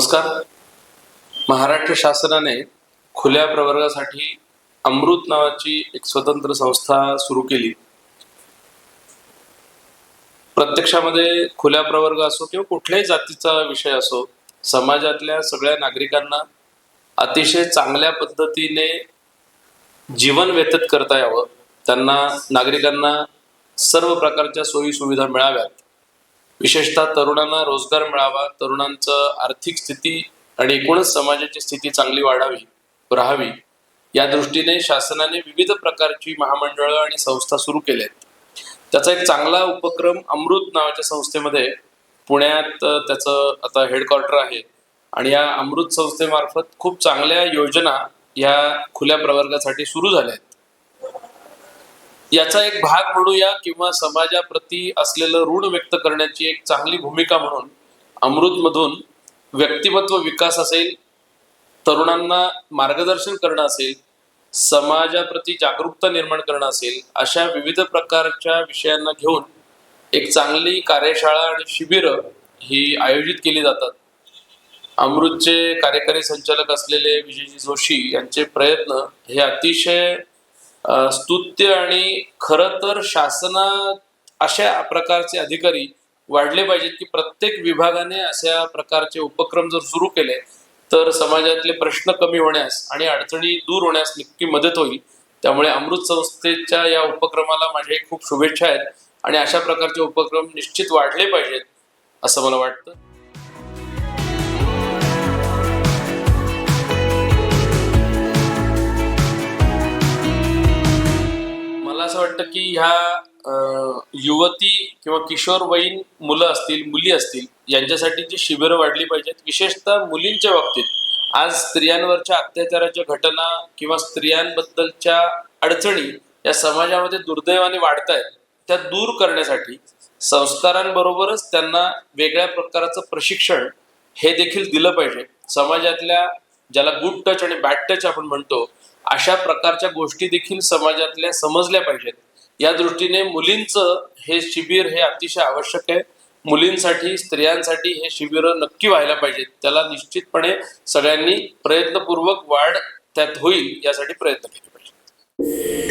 नमस्कार. महाराष्ट्र शासनाने खुल्या प्रवर्गासाठी अमृत नावाची एक स्वतंत्र संस्था सुरू केली. प्रत्यक्षामध्ये खुल्या प्रवर्ग असो किंवा कुठल्याही जातीचा विषय असो समाजातल्या सगळ्या नागरिकांना अतिशय चांगल्या पद्धतीने जीवन व्यतीत करता यावं. त्यांना नागरिकांना सर्व प्रकारच्या सोयी सुविधा मिळाव्यात. विशेषतः तरुणांना रोजगार मिळावा तरुणांचं आर्थिक स्थिती आणि एकूणच समाजाची स्थिती चांगली वाढावी राहावी या दृष्टीने शासनाने विविध प्रकारची महामंडळं आणि संस्था सुरू केल्या आहेत त्याचा एक चांगला उपक्रम अमृत नावाच्या संस्थेमध्ये पुण्यात त्याचं आता हेडक्वार्टर आहे आणि या अमृत संस्थेमार्फत खूप चांगल्या योजना या खुल्या प्रवर्गासाठी सुरू झाल्या आहेत याचा एक भाग म्हणूया किंवा समाजाप्रती असलेलं ऋण व्यक्त करण्याची एक चांगली भूमिका म्हणून अमृतमधून व्यक्तिमत्व विकास असेल तरुणांना मार्गदर्शन करणं असेल समाजाप्रती जागरूकता निर्माण करणं असेल अशा विविध प्रकारच्या विषयांना घेऊन एक चांगली कार्यशाळा आणि शिबिरं ही आयोजित केली जातात. अमृतचे कार्यकारी संचालक असलेले विजयजी जोशी यांचे प्रयत्न हे अतिशय स्तुत्य आणि खरं तर शासनात अशा प्रकारचे अधिकारी वाढले पाहिजेत की प्रत्येक विभागाने अशा प्रकारचे उपक्रम जर सुरू केले तर समाजातले प्रश्न कमी होण्यास आणि अडचणी दूर होण्यास नक्की मदत होईल. त्यामुळे अमृत संस्थेच्या या उपक्रमाला माझ्या खूप शुभेच्छा आहेत आणि अशा प्रकारचे उपक्रम निश्चित वाढले पाहिजेत असं मला वाटतं. वाटतं की ह्या युवती किंवा किशोरवयीन मुलं असतील मुली असतील यांच्यासाठी जी शिबिरं वाढली पाहिजेत विशेषतः मुलींच्या बाबतीत. आज स्त्रियांवरच्या अत्याचाराच्या घटना किंवा स्त्रियांबद्दलच्या अडचणी या समाजामध्ये दुर्दैवाने वाढत आहेत त्या दूर करण्यासाठी संस्कारांबरोबरच त्यांना वेगळ्या प्रकारचं प्रशिक्षण हे देखील दिलं पाहिजे. समाजातल्या ज्याला गुड टच आणि बॅड टच आपण म्हणतो अशा प्रकारच्या गोष्टी देखील समाजातल्या समजल्या पाहिजेत. या दृष्टीने मुलींचं हे शिबिर हे अतिशय आवश्यक आहे. मुलींसाठी स्त्रियांसाठी हे शिबिर नक्की व्हायला पाहिजेत. त्याला निश्चितपणे सगळ्यांनी प्रयत्नपूर्वक वाढ त्यात होईल यासाठी प्रयत्न केले पाहिजे